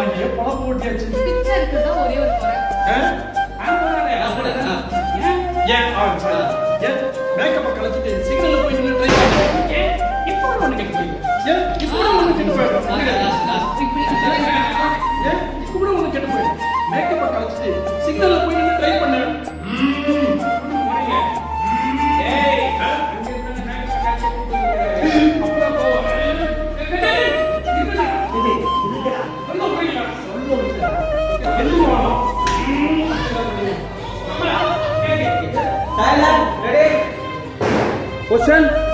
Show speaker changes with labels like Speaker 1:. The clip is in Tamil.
Speaker 1: வாங்கி பணம் போட்டியாச்சு
Speaker 2: பிக்சருக்கு தான் ஒரே ஒரு குறை.
Speaker 1: ஏன்? ஆ சரி. ஏன்? மேக்கப்பை கலத்திட்டு சிக்னல்ல போய் நின்று ட்ரை பண்ணுங்க Thailand,
Speaker 3: ready? Question.